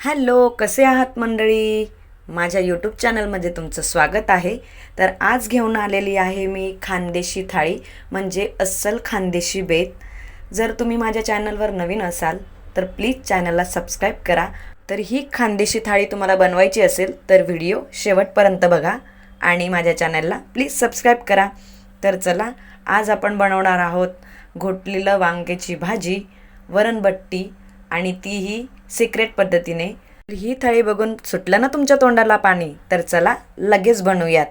Hello कसे आहात मंडळी? माझ्या यूट्यूब चॅनलमध्ये तुमचं स्वागत आहे. तर आज घेऊन आलेली आहे मी खानदेशी थाळी म्हणजे अस्सल खानदेशी बेत. जर तुम्ही माझ्या चॅनलवर नवीन असाल तर प्लीज चॅनलला सबस्क्राईब करा. तर ही खानदेशी थाळी तुम्हाला बनवायची असेल तर व्हिडिओ शेवटपर्यंत बघा आणि माझ्या चॅनलला प्लीज सबस्क्राईब करा. तर चला आज आपण बनवणार आहोत घोटलेलं वांग्याची भाजी वरणबट्टी आणि तीही सिक्रेट पद्धतीने. तर ही थाळी बघून सुटलं ना तुमच्या तोंडाला पाणी तर चला लगेच बनवूयात.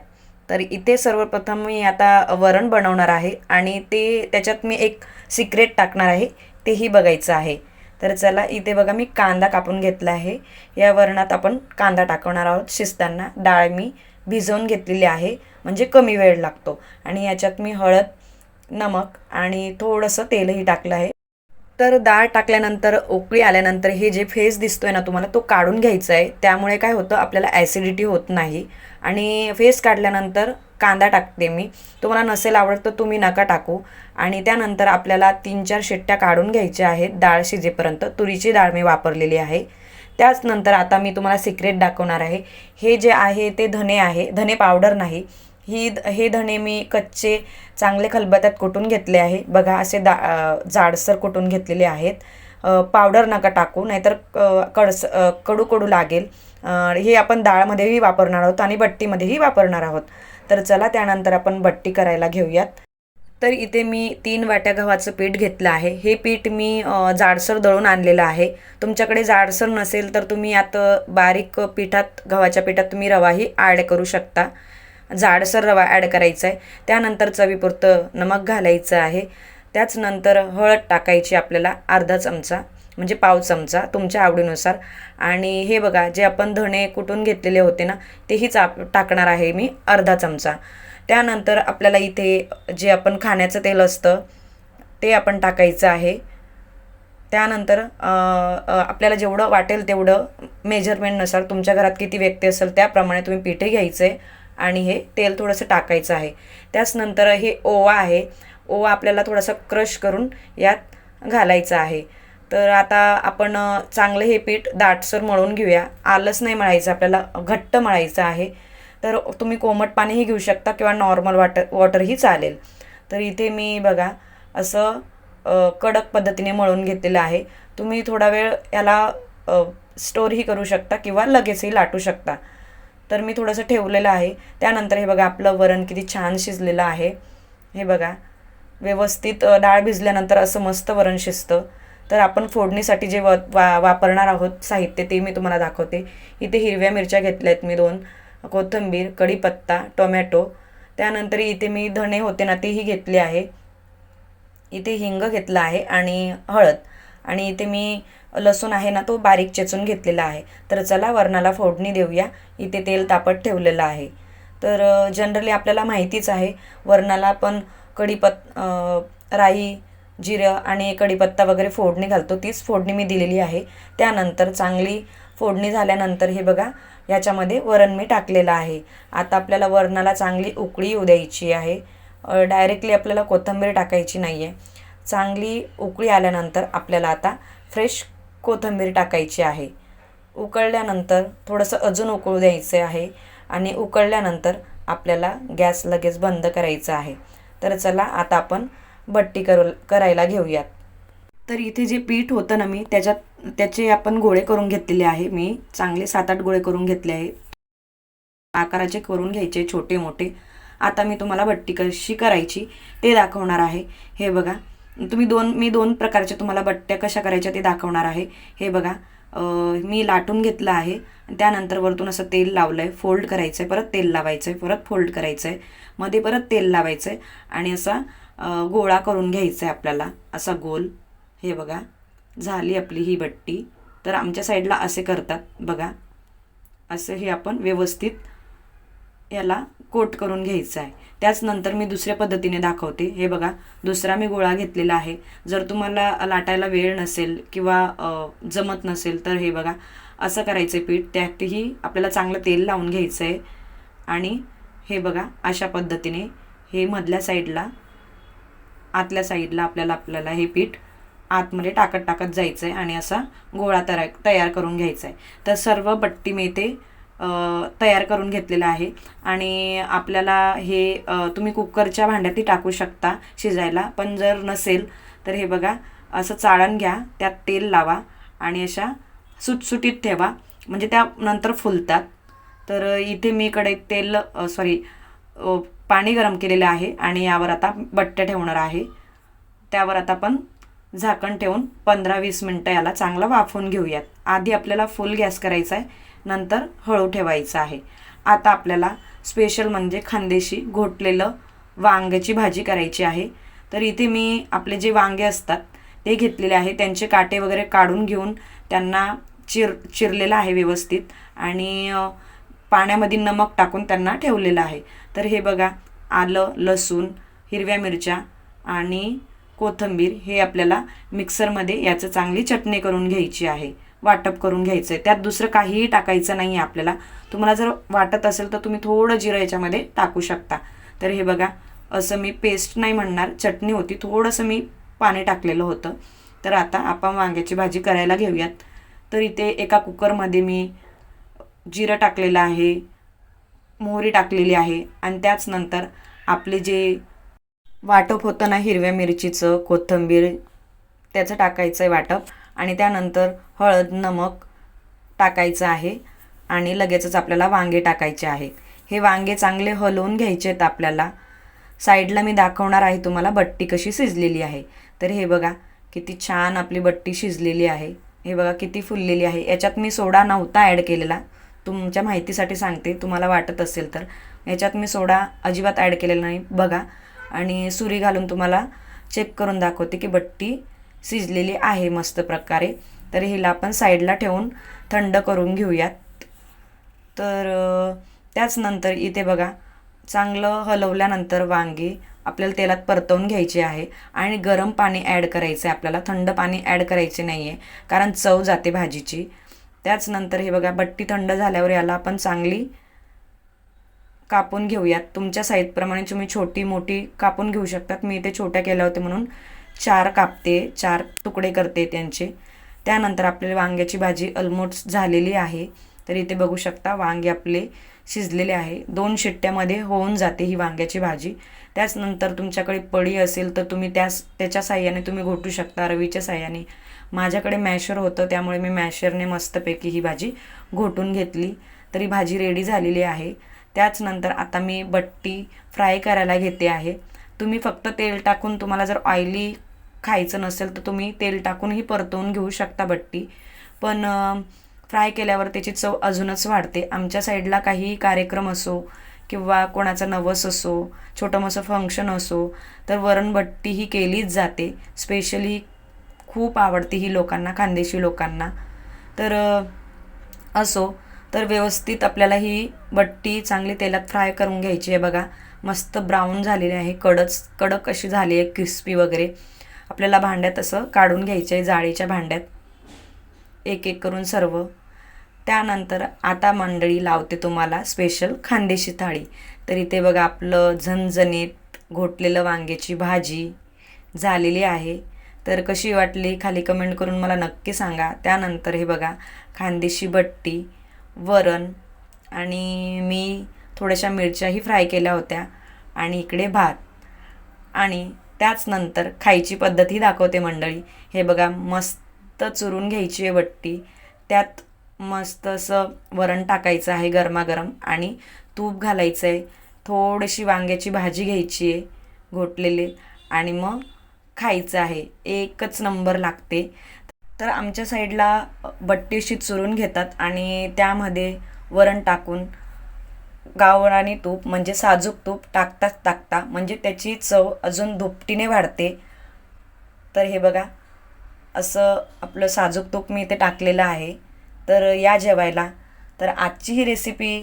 तर इथे सर्वप्रथम मी आता वरण बनवणार आहे आणि ते त्याच्यात मी एक सिक्रेट टाकणार आहे तेही बघायचं आहे. तर चला इथे बघा मी कांदा कापून घेतला आहे. या वरणात आपण कांदा टाकवणार आहोत. शिजताना डाळ मी भिजवून घेतलेली आहे म्हणजे कमी वेळ लागतो. आणि याच्यात मी हळद नमक आणि थोडंसं तेलही टाकलं आहे. तर डाळ टाकल्यानंतर उकळी आल्यानंतर हे जे फेस दिसतोय ना तुम्हाला तो काढून घ्यायचा आहे त्यामुळे काय होतं आपल्याला ॲसिडिटी होत नाही. आणि फेस काढल्यानंतर कांदा टाकते मी. तुम्हाला नसेल आवडत तर तुम्ही नका टाकू. आणि त्यानंतर आपल्याला तीन चार शिट्ट्या काढून घ्यायच्या आहेत डाळ शिजेपर्यंत. तुरीची डाळ मी वापरलेली आहे. त्याच नंतर आता मी तुम्हाला सिक्रेट दाखवणार आहे. हे जे आहे ते धने आहे. धने पावडर नाही. ही हे धणे मी कच्चे चांगले खलबत्यात कुटून घेतले आहे. बघा असे दा जाडसर कुटून घेतलेले आहेत. पावडर नका टाकू नाहीतर क- कडस कडू कडू लागेल. हे आपण डाळमध्येही वापरणार आहोत आणि बट्टीमध्येही वापरणार आहोत. तर चला त्यानंतर आपण बट्टी करायला घेऊयात. तर इथे मी तीन वाट्या गव्हाचं पीठ घेतलं आहे. हे पीठ मी जाडसर दळून आणलेलं आहे. तुमच्याकडे जाडसर नसेल तर तुम्ही यात बारीक पिठात गव्हाच्या पिठात तुम्ही रवाही ॲड करू शकता. जाडसर रवा ॲड करायचा आहे त्यानंतर चवीपुरतं नमक घालायचं आहे. त्याचनंतर हळद टाकायची आपल्याला अर्धा चमचा म्हणजे पाव चमचा तुमच्या आवडीनुसार. आणि हे बघा जे आपण धणे कुटून घेतलेले होते ना तेही आप टाकणार आहे मी अर्धा चमचा. त्यानंतर आपल्याला इथे जे आपण खाण्याचं तेल असतं ते आपण टाकायचं आहे. त्यानंतर आपल्याला जेवढं वाटेल तेवढं मेजरमेंटनुसार तुमच्या घरात किती व्यक्ती असेल त्याप्रमाणे तुम्ही पिठे घ्यायचं आहे आणि हे तेल थोडंसं टाकायचं आहे. त्याच नंतर हे ओवा आहे. ओवा आपल्याला थोडासा क्रश करून यात घालायचं आहे. तर आता आपण चांगलं हे पीठ दाटसर मळून घेऊया. आलंच नाही मळायचं आपल्याला घट्ट मळायचं आहे. तर तुम्ही कोमट पाणीही घेऊ शकता किंवा नॉर्मल वॉटर वॉटरही चालेल. तर इथे मी बघा असं कडक पद्धतीने मळून घेतलेलं आहे. तुम्ही थोडा वेळ याला स्टोरही करू शकता किंवा लगेचही लाटू शकता. तर मी थोडंसं ठेवलेलं आहे. त्यानंतर हे बघा आपलं वरण किती छान शिजलेलं आहे. हे बघा व्यवस्थित डाळ भिजल्यानंतर असं मस्त वरण शिजतं. तर आपण फोडणीसाठी जे व वा वापरणार आहोत साहित्य ते मी तुम्हाला दाखवते. इथे हिरव्या मिरच्या घेतल्या आहेत मी दोन. कोथिंबीर कढीपत्ता टोमॅटो. त्यानंतर इथे मी धणे होते ना तेही घेतले आहे. इथे हिंग घेतलं आहे आणि हळद. आणि इथे मी लसूण आहे ना तो बारीक चेचून घेतलेला आहे. तर चला वरणाला फोडणी देऊया. इथे तेल तापत ठेवलेलं आहे. तर जनरली आपल्याला माहितीच आहे वरणाला आपण कढीपत राई जिरं आणि कढीपत्ता वगैरे फोडणी घालतो. तीच फोडणी मी दिलेली आहे. त्यानंतर चांगली फोडणी झाल्यानंतर हे बघा याच्यामध्ये वरण मी टाकलेलं आहे. आता आपल्याला वरणाला चांगली उकळी येऊ द्यायची आहे. डायरेक्टली आपल्याला कोथिंबीर टाकायची नाही आहे चांगली उकळी आल्यानंतर आपल्याला आता फ्रेश कोथिंबीर टाकायची आहे. उकळल्यानंतर थोडंसं अजून उकळू द्यायचं आहे आणि उकळल्यानंतर आपल्याला गॅस लगेच बंद करायचा आहे. तर चला आता आपण बट्टी करू करायला घेऊयात. तर इथे जे पीठ होतं ना मी त्याच्यात त्याचे आपण गोळे करून घेतलेले आहे. मी चांगले सात आठ गोळे करून घेतले आहे. आकाराचे करून घ्यायचे छोटे मोठे आता मी तुम्हाला बट्टी कशी करायची ते दाखवणार आहे. हे बघा तुम्ही दोन मी दोन प्रकारच्या तुम्हाला बट्ट्या कशा करायच्या ते दाखवणार आहे. हे बघा. मी लाटून घेतलं आहे. त्यानंतर वरतून असं तेल लावलं आहे फोल्ड करायचं आहे परत तेल लावायचं आहे परत फोल्ड करायचं आहे मध्ये परत तेल लावायचं आहे आणि असा गोळा करून घ्यायचा आहे आपल्याला. असा गोल. हे बघा. झाली आपली ही बट्टी. तर आमच्या साईडला असे करतात. बघा. असं हे आपण व्यवस्थित याला कोट करून घ्यायचं आहे त्याच नंतर मी दुसऱ्या पद्धतीने दाखवते. हे बघा दुसरा मी गोळा घेतलेला आहे. जर तुम्हाला लाटायला वेळ नसेल किंवा जमत नसेल तर हे बघा असं करायचं आहे पीठ. त्यातही आपल्याला चांगलं तेल लावून घ्यायचं आहे आणि हे बघा अशा पद्धतीने हे मधल्या साईडला आतल्या साईडला आपल्याला आपल्याला हे पीठ आतमध्ये टाकत टाकत जायचं आहे आणि असा गोळा तयार तयार करून घ्यायचा आहे तर सर्व बट्टी मी तयार करून घेतलेलं आहे. आणि आपल्याला हे तुम्ही कुकरच्या भांड्यातही टाकू शकता शिजायला. पण जर नसेल तर हे बघा असं चाळण घ्या त्यात तेल लावा आणि अशा सुटसुटीत ठेवा. म्हणजे त्या नंतर फुलतात. तर इथे मी इकडे तेल सॉरी पाणी गरम केलेलं आहे आणि यावर आता बट्टे ठेवणार आहे. त्यावर आता आपण झाकण ठेवून पंधरा वीस मिनटं याला चांगलं वाफवून घेऊयात. आधी आपल्याला फुल गॅस करायचा आहे नंतर हळू ठेवायचं आहे. आता आपल्याला स्पेशल म्हणजे खांदेशी घोटलेलं वांग्याची भाजी करायची आहे. तर इथे मी आपले जे वांगे असतात ते घेतलेले आहे. त्यांचे काटे वगैरे काढून घेऊन त्यांना चिर चिरलेलं आहे व्यवस्थित. आणि पाण्यामध्ये नमक टाकून त्यांना ठेवलेलं आहे. तर हे बघा आलं लसूण हिरव्या मिरच्या आणि कोथिंबीर हे आपल्याला मिक्सरमध्ये याचं चांगली चटणी करून घ्यायची आहे. वाटप करून घ्यायचं आहे त्यात दुसरं काहीही टाकायचं नाही आहे आपल्याला. तुम्हाला जर वाटत असेल तर तुम्ही थोडं जिरं याच्यामध्ये टाकू शकता. तर हे बघा असं मी पेस्ट नाही म्हणणार चटणी होती थोडंसं मी पाणी टाकलेलं होतं. तर आता आपण वांग्याची भाजी करायला घेऊयात. तर इथे एका कुकरमध्ये मी जिरं टाकलेलं आहे मोहरी टाकलेली आहे आणि त्याच नंतर आपले जे वाटप होतं ना हिरव्या मिरचीचं कोथिंबीर त्याचं टाकायचं आहे वाटप. आणि त्यानंतर हळद नमक टाकायचं आहे आणि लगेचच आपल्याला वांगे टाकायचे आहे. हे वांगे चांगले हलवून घ्यायचे आहेत आपल्याला. साईडला मी दाखवणार आहे तुम्हाला बट्टी कशी शिजलेली आहे. तर हे बघा किती छान आपली बट्टी शिजलेली आहे. हे बघा किती फुललेली आहे. याच्यात मी सोडा नव्हता ॲड केलेला. तुमच्या माहितीसाठी सांगते तुम्हाला वाटत असेल तर. याच्यात मी सोडा अजिबात ॲड केलेला नाही. बघा आणि सुरी घालून तुम्हाला चेक करून दाखवते की बट्टी शिजलेली आहे मस्त प्रकारे. तर हिला आपण साईडला ठेवून थंड करून घेऊयात. तर त्याचनंतर त्याच नंतर इथे बघा चांगलं हलवल्यानंतर वांगी आपल्याला तेलात परतवून घ्यायची आहे आणि गरम पाणी ॲड करायचं आहे आपल्याला. थंड पाणी ॲड करायचे नाही आहे कारण चव जाते भाजीची. त्याच नंतर हे बघा बट्टी थंड झाल्यावर याला आपण चांगली कापून घेऊयात. तुमच्या साईजप्रमाणे तुम्ही छोटी मोठी कापून घेऊ शकतात. मी इथे छोट्या केल्या होत्या म्हणून. चार कापते चार तुकडे करते त्यांचे. त्यानंतर आपल्याला वांग्याची भाजी ऑलमोस्ट झालेली आहे. तर इथे बघू शकता वांगे आपले शिजलेले आहे. दोन शिट्ट्यामध्ये होऊन जाते ही वांग्याची भाजी. त्याचनंतर तुमच्याकडे पडी असेल तर तुम्ही त्यास त्याच्या साह्याने तुम्ही घोटू शकता रवीच्या साह्याने. माझ्याकडे मॅशर होतं त्यामुळे मी मॅशरने मस्तपैकी ही भाजी घोटून घेतली. तरी भाजी रेडी झालेली आहे. त्याचनंतर आता मी बट्टी फ्राय करायला घेते आहे. तुम्ही फक्त तेल टाकून तुम्हाला जर ऑइली खायचं नसेल तर तुम्ही तेल टाकूनही परतवून घेऊ शकता बट्टी. पण फ्राय केल्यावर त्याची चव अजूनच वाढते. आमच्या साईडला काही कार्यक्रम असो किंवा कोणाचा नवस असो छोटं मोठं फंक्शन असो तर वरणबट्टी ही केलीच जाते. स्पेशली खूप आवडते ही लोकांना खानदेशी लोकांना. तर असो तर व्यवस्थित आपल्याला ही बट्टी चांगली तेलात फ्राय करून घ्यायची आहे बघा. मस्त ब्राऊन झालेली आहे कडच कडक अशी झाली आहे क्रिस्पी वगैरे. आपल्याला भांड्यात असं काढून घ्यायचं आहे जाळीच्या भांड्यात. एक एक करून सर्व. त्यानंतर आता मंडळी लावते तुम्हाला स्पेशल खानदेशी थाळी. तर इथे बघा आपलं झणझणीत घोटलेलं वांग्याची भाजी झालेली आहे. तर कशी वाटली खाली कमेंट करून मला नक्की सांगा. त्यानंतर हे बघा खानदेशी बट्टी वरण आणि मी थोड्याशा मिरच्याही फ्राय केल्या होत्या आणि इकडे भात आणि त्याच नंतर खायची पद्धतही दाखवते मंडळी. हे बघा मस्त चुरून घ्यायची आहे बट्टी. त्यात मस्त असं वरण टाकायचं आहे गरमागरम आणि तूप घालायचं आहे थोडीशी वांग्याची भाजी घ्यायची आहे घोटलेली. आणि मग खायचं आहे. एकच नंबर लागते. तर आमच्या साईडला बट्टीशी चुरून घेतात आणि त्यामध्ये वरण टाकून गावरानी तूप म्हणजे साजूक तूप टाकताच टाकता म्हणजे त्याची चव अजून दुपटीने वाढते. तर हे बघा असं आपलं साजूक तूप मी इथे टाकलेलं आहे. तर या जेवायला. तर आजची ही रेसिपी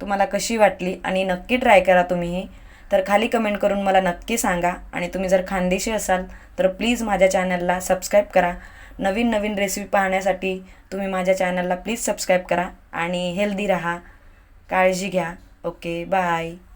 तुम्हाला कशी वाटली आणि नक्की ट्राय करा तुम्हीही तर खाली कमेंट करून मला नक्की सांगा आणि तुम्ही जर खानदेशी असाल तर प्लीज माझ्या चॅनलला सबस्क्राईब करा. नवीन नवीन रेसिपी पाहण्यासाठी तुम्ही माझ्या चॅनलला प्लीज सबस्क्राईब करा आणि हेल्दी राहा. काळजी घ्या. Ok, bye.